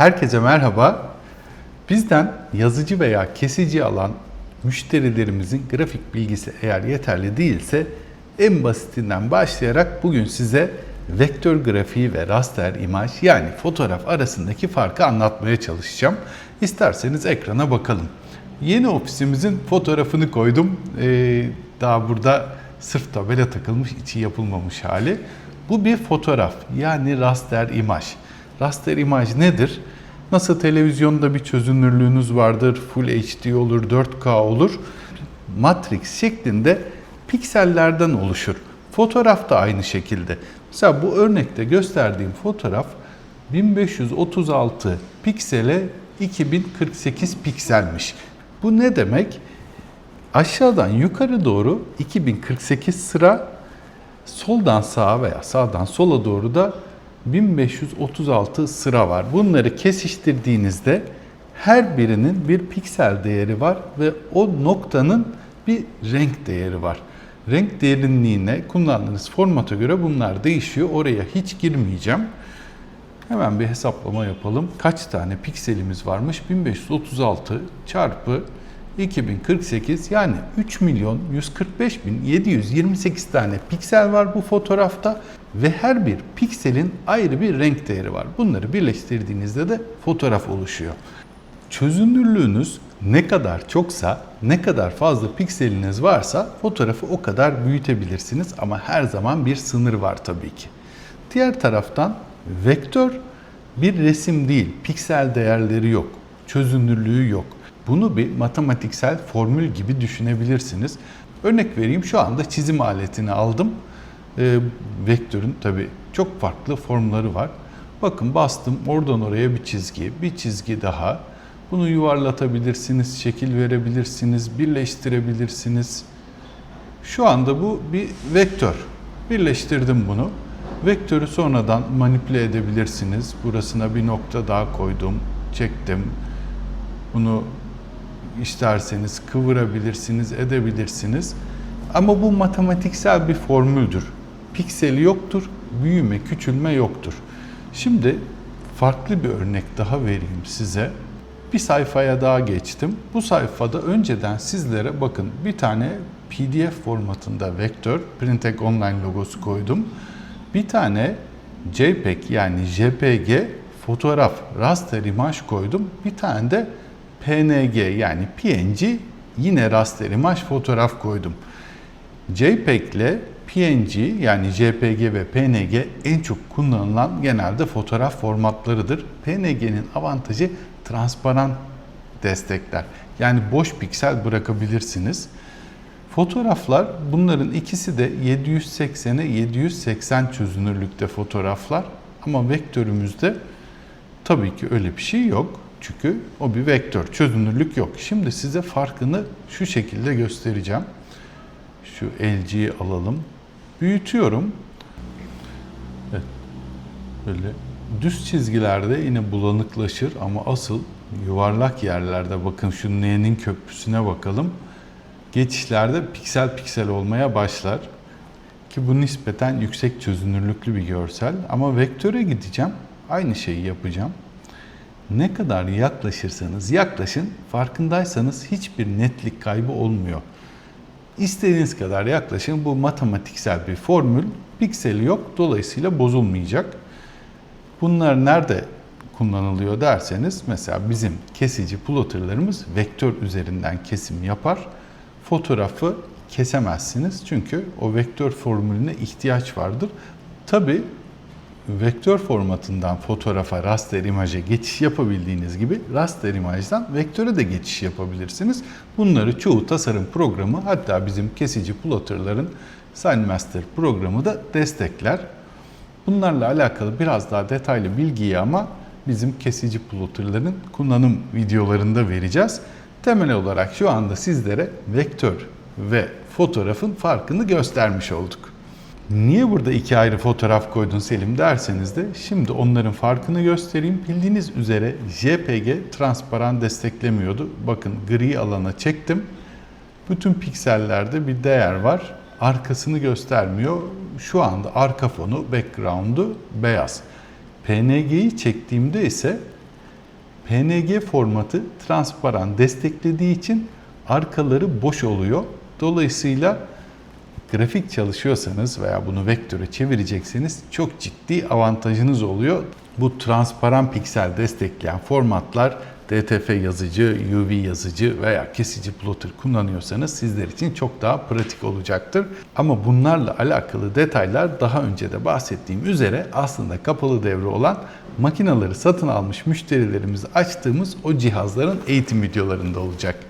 Herkese merhaba. Bizden yazıcı veya kesici alan müşterilerimizin grafik bilgisi eğer yeterli değilse en basitinden başlayarak bugün size vektör grafiği ve raster imaj yani fotoğraf arasındaki farkı anlatmaya çalışacağım. İsterseniz ekrana bakalım. Yeni ofisimizin fotoğrafını koydum. Ee, daha burada sırf tabela takılmış, içi yapılmamış hali. Bu bir fotoğraf yani raster imaj. Raster imaj nedir? Nasıl televizyonda bir çözünürlüğünüz vardır, Full HD olur, 4K olur. Matrix şeklinde piksellerden oluşur. Fotoğraf da aynı şekilde. Mesela bu örnekte gösterdiğim fotoğraf 1536 piksele 2048 pikselmiş. Bu ne demek? Aşağıdan yukarı doğru 2048 sıra, soldan sağa veya sağdan sola doğru da 1536 sıra var. Bunları kesiştirdiğinizde her birinin bir piksel değeri var ve o noktanın bir renk değeri var. Renk derinliğine kullandığınız formata göre bunlar değişiyor. Oraya hiç girmeyeceğim. Hemen bir hesaplama yapalım. Kaç tane pikselimiz varmış? 1536 çarpı 2048 yani 3 milyon 145 bin 728 tane piksel var bu fotoğrafta ve her bir pikselin ayrı bir renk değeri var. Bunları birleştirdiğinizde de fotoğraf oluşuyor. Çözünürlüğünüz ne kadar çoksa, ne kadar fazla pikseliniz varsa fotoğrafı o kadar büyütebilirsiniz ama her zaman bir sınır var tabii ki. Diğer taraftan vektör bir resim değil, piksel değerleri yok, çözünürlüğü yok. Bunu bir matematiksel formül gibi düşünebilirsiniz. Örnek vereyim şu anda çizim aletini aldım. Ee, vektörün tabi çok farklı formları var. Bakın bastım oradan oraya bir çizgi, bir çizgi daha. Bunu yuvarlatabilirsiniz, şekil verebilirsiniz, birleştirebilirsiniz. Şu anda bu bir vektör. Birleştirdim bunu. Vektörü sonradan manipüle edebilirsiniz. Burasına bir nokta daha koydum, çektim. Bunu isterseniz kıvırabilirsiniz, edebilirsiniz. Ama bu matematiksel bir formüldür. Pikseli yoktur, büyüme, küçülme yoktur. Şimdi farklı bir örnek daha vereyim size. Bir sayfaya daha geçtim. Bu sayfada önceden sizlere bakın bir tane PDF formatında vektör, Printek Online logosu koydum. Bir tane JPEG yani JPG fotoğraf, raster imaj koydum. Bir tane de PNG yani PNG yine raster imaj fotoğraf koydum. JPEG ile PNG yani JPG ve PNG en çok kullanılan genelde fotoğraf formatlarıdır. PNG'nin avantajı transparan destekler. Yani boş piksel bırakabilirsiniz. Fotoğraflar bunların ikisi de 780'e 780 çözünürlükte fotoğraflar ama vektörümüzde tabii ki öyle bir şey yok. Çünkü o bir vektör, çözünürlük yok. Şimdi size farkını şu şekilde göstereceğim. Şu LG'yi alalım. Büyütüyorum. Evet. Böyle düz çizgilerde yine bulanıklaşır ama asıl yuvarlak yerlerde bakın şu N'nin köprüsüne bakalım. Geçişlerde piksel piksel olmaya başlar. Ki bu nispeten yüksek çözünürlüklü bir görsel. Ama vektöre gideceğim. Aynı şeyi yapacağım. Ne kadar yaklaşırsanız yaklaşın farkındaysanız hiçbir netlik kaybı olmuyor. İstediğiniz kadar yaklaşın bu matematiksel bir formül. Pikseli yok dolayısıyla bozulmayacak. Bunlar nerede kullanılıyor derseniz mesela bizim kesici plotterlarımız vektör üzerinden kesim yapar. Fotoğrafı kesemezsiniz çünkü o vektör formülüne ihtiyaç vardır. Tabi vektör formatından fotoğrafa raster imaja geçiş yapabildiğiniz gibi raster imajdan vektöre de geçiş yapabilirsiniz. Bunları çoğu tasarım programı hatta bizim kesici plotterların SignMaster programı da destekler. Bunlarla alakalı biraz daha detaylı bilgiyi ama bizim kesici plotterların kullanım videolarında vereceğiz. Temel olarak şu anda sizlere vektör ve fotoğrafın farkını göstermiş olduk. Niye burada iki ayrı fotoğraf koydun Selim derseniz de şimdi onların farkını göstereyim. Bildiğiniz üzere JPG transparan desteklemiyordu. Bakın gri alana çektim. Bütün piksellerde bir değer var. Arkasını göstermiyor. Şu anda arka fonu, background'u beyaz. PNG'yi çektiğimde ise PNG formatı transparan desteklediği için arkaları boş oluyor. Dolayısıyla grafik çalışıyorsanız veya bunu vektöre çevirecekseniz çok ciddi avantajınız oluyor. Bu transparan piksel destekleyen formatlar DTF yazıcı, UV yazıcı veya kesici plotter kullanıyorsanız sizler için çok daha pratik olacaktır. Ama bunlarla alakalı detaylar daha önce de bahsettiğim üzere aslında kapalı devre olan makinaları satın almış müşterilerimizi açtığımız o cihazların eğitim videolarında olacak.